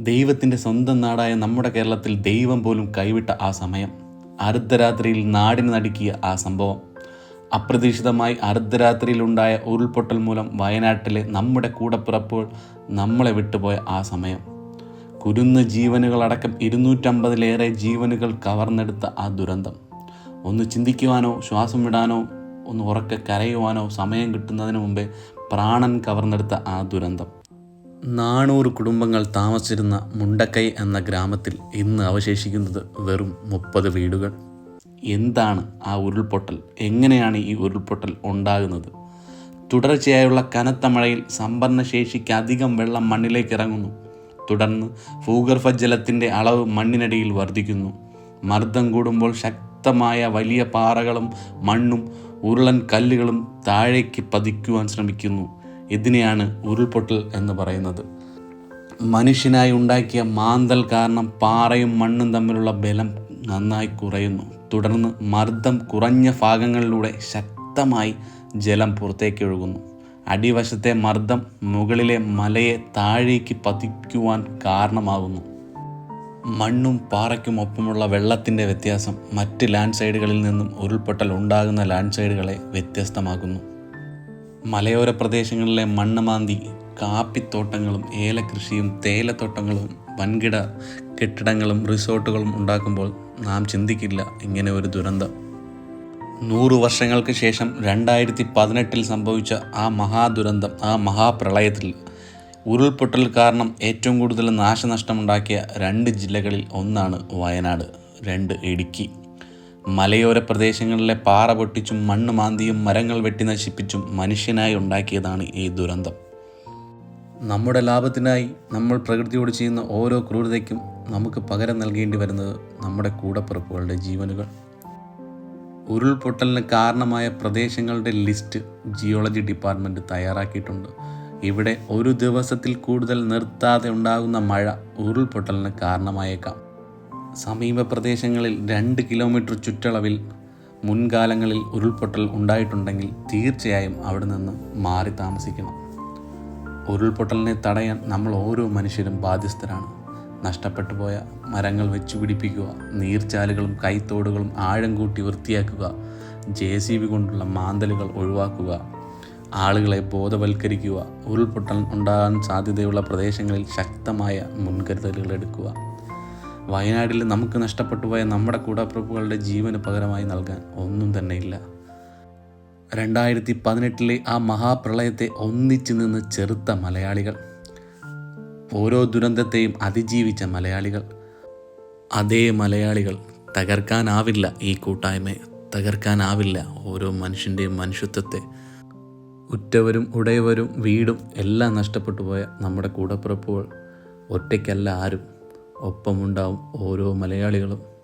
ദൈവത്തിന്റെ സ്വന്തം നാടായ നമ്മുടെ കേരളത്തിൽ ദൈവം പോലും കൈവിട്ട ആ സമയം. അർദ്ധരാത്രിയിൽ നാടിന് നടുക്കിയ ആ സംഭവം. അപ്രതീക്ഷിതമായി അർദ്ധരാത്രിയിലുണ്ടായ ഉരുൾപൊട്ടൽ മൂലം വയനാട്ടിലെ നമ്മുടെ കൂടപ്പിറപ്പുകൾ നമ്മളെ വിട്ടുപോയ ആ സമയം. കുരുന്ന് ജീവനുകളടക്കം ഇരുന്നൂറ്റമ്പതിലേറെ ജീവനുകൾ കവർന്നെടുത്ത ആ ദുരന്തം. ഒന്ന് ചിന്തിക്കുവാനോ ശ്വാസം വിടാനോ ഒന്ന് ഉറക്കെ കരയുവാനോ സമയം കിട്ടുന്നതിന് മുമ്പേ പ്രാണൻ കവർന്നെടുത്ത ആ ദുരന്തം. നാനൂറ് കുടുംബങ്ങൾ താമസിച്ചിരുന്ന മുണ്ടക്കൈ എന്ന ഗ്രാമത്തിൽ ഇന്ന് അവശേഷിക്കുന്നത് വെറും മുപ്പത് വീടുകൾ. എന്താണ് ആ ഉരുൾപൊട്ടൽ? എങ്ങനെയാണ് ഈ ഉരുൾപൊട്ടൽ ഉണ്ടാകുന്നത്? തുടർച്ചയായുള്ള കനത്ത മഴയിൽ സംഭരണശേഷിക്ക് അധികം വെള്ളം മണ്ണിലേക്ക് ഇറങ്ങുന്നു. തുടർന്ന് ഭൂഗർഭ ജലത്തിന്റെ അളവ് മണ്ണിനടിയിൽ വർദ്ധിക്കുന്നു. മർദ്ദം കൂടുമ്പോൾ ശക്തമായ വലിയ പാറകളും മണ്ണും ഉരുളൻ കല്ലുകളും താഴേക്ക് പതിക്കുവാൻ ശ്രമിക്കുന്നു. ഇതിനെയാണ് ഉരുൾപൊട്ടൽ എന്ന് പറയുന്നത്. മനുഷ്യനായി ഉണ്ടാക്കിയ മാന്തൽ കാരണം പാറയും മണ്ണും തമ്മിലുള്ള ബലം നന്നായി കുറയുന്നു. തുടർന്ന് മർദ്ദം കുറഞ്ഞ ഭാഗങ്ങളിലൂടെ ശക്തമായി ജലം പുറത്തേക്ക് ഒഴുകുന്നു. അടിവശത്തെ മർദ്ദം മുകളിലെ മലയെ താഴേക്ക് പതിക്കുവാൻ കാരണമാകുന്നു. മണ്ണും പാറയ്ക്കും ഒപ്പമുള്ള വെള്ളത്തിന്റെ വ്യത്യാസം മറ്റ് ലാൻഡ് സൈഡുകളിൽ നിന്നും ഉരുൾപൊട്ടൽ ഉണ്ടാകുന്ന ലാൻഡ് സൈഡുകളെ വ്യത്യസ്തമാക്കുന്നു. മലയോര പ്രദേശങ്ങളിലെ മണ്ണ് മാന്തി കാപ്പിത്തോട്ടങ്ങളും ഏലകൃഷിയും തേയിലത്തോട്ടങ്ങളും വൻകിട കെട്ടിടങ്ങളും റിസോർട്ടുകളും ഉണ്ടാക്കുമ്പോൾ നാം ചിന്തിക്കില്ല ഇങ്ങനെ ഒരു ദുരന്തം. നൂറു വർഷങ്ങൾക്ക് ശേഷം രണ്ടായിരത്തി പതിനെട്ടിൽ സംഭവിച്ച ആ മഹാദുരന്തം ആ മഹാപ്രളയത്തിൽ ഉരുൾപൊട്ടൽ കാരണം ഏറ്റവും കൂടുതൽ നാശനഷ്ടമുണ്ടാക്കിയ രണ്ട് ജില്ലകളിൽ ഒന്നാണ് വയനാട് രണ്ട് ഇടുക്കി. മലയോര പ്രദേശങ്ങളിലെ പാറ പൊട്ടിച്ചും മണ്ണ് മാന്തിയും മരങ്ങൾ വെട്ടി നശിപ്പിച്ചും മനുഷ്യനായി ഉണ്ടാക്കിയതാണ് ഈ ദുരന്തം. നമ്മുടെ ലാഭത്തിനായി നമ്മൾ പ്രകൃതിയോട് ചെയ്യുന്ന ഓരോ ക്രൂരതയ്ക്കും നമുക്ക് പകരം നൽകേണ്ടി വരുന്നത് നമ്മുടെ കൂടപ്പിറപ്പുകളുടെ ജീവനുകൾ. ഉരുൾപൊട്ടലിന് കാരണമായ പ്രദേശങ്ങളുടെ ലിസ്റ്റ് ജിയോളജി ഡിപ്പാർട്ട്മെന്റ് തയ്യാറാക്കിയിട്ടുണ്ട്. ഇവിടെ ഒരു ദിവസത്തിൽ കൂടുതൽ നിർത്താതെ ഉണ്ടാകുന്ന മഴ ഉരുൾപൊട്ടലിന് കാരണമായേക്കാം. സമീപ പ്രദേശങ്ങളിൽ രണ്ട് കിലോമീറ്റർ ചുറ്റളവിൽ മുൻകാലങ്ങളിൽ ഉരുൾപൊട്ടൽ ഉണ്ടായിട്ടുണ്ടെങ്കിൽ തീർച്ചയായും അവിടെ നിന്ന് മാറി താമസിക്കണം. ഉരുൾപൊട്ടലിനെ തടയാൻ നമ്മൾ ഓരോ മനുഷ്യരും ബാധ്യസ്ഥരാണ്. നഷ്ടപ്പെട്ടു പോയ മരങ്ങൾ വെച്ചു പിടിപ്പിക്കുക നീർച്ചാലുകളും കൈത്തോടുകളും ആഴം കൂട്ടി വൃത്തിയാക്കുക ജെ സി ബി കൊണ്ടുള്ള മാന്തലുകൾ ഒഴിവാക്കുക ആളുകളെ ബോധവൽക്കരിക്കുക ഉരുൾപൊട്ടൽ ഉണ്ടാകാൻ സാധ്യതയുള്ള പ്രദേശങ്ങളിൽ ശക്തമായ മുൻകരുതലുകൾ എടുക്കുക. വയനാട്ടിൽ നമുക്ക് നഷ്ടപ്പെട്ടു പോയ നമ്മുടെ കൂടപ്പിറപ്പുകളുടെ ജീവന് പകരമായി നൽകാൻ ഒന്നും തന്നെ ഇല്ല. രണ്ടായിരത്തി പതിനെട്ടിലെ ആ മഹാപ്രളയത്തെ ഒന്നിച്ചു നിന്ന് ചെറുത്ത മലയാളികൾ ഓരോ ദുരന്തത്തെയും അതിജീവിച്ച മലയാളികൾ. അതേ മലയാളികൾ തകർക്കാനാവില്ല ഈ കൂട്ടായ്മയെ തകർക്കാനാവില്ല ഓരോ മനുഷ്യന്റെയും മനുഷ്യത്വത്തെ. ഉറ്റവരും ഉടയവരും വീടും എല്ലാം നഷ്ടപ്പെട്ടു പോയ നമ്മുടെ കൂടപ്പിറപ്പുകൾ ഒറ്റയ്ക്കല്ല ആരും ഒപ്പമുണ്ടാവും ഓരോ മലയാളികളും.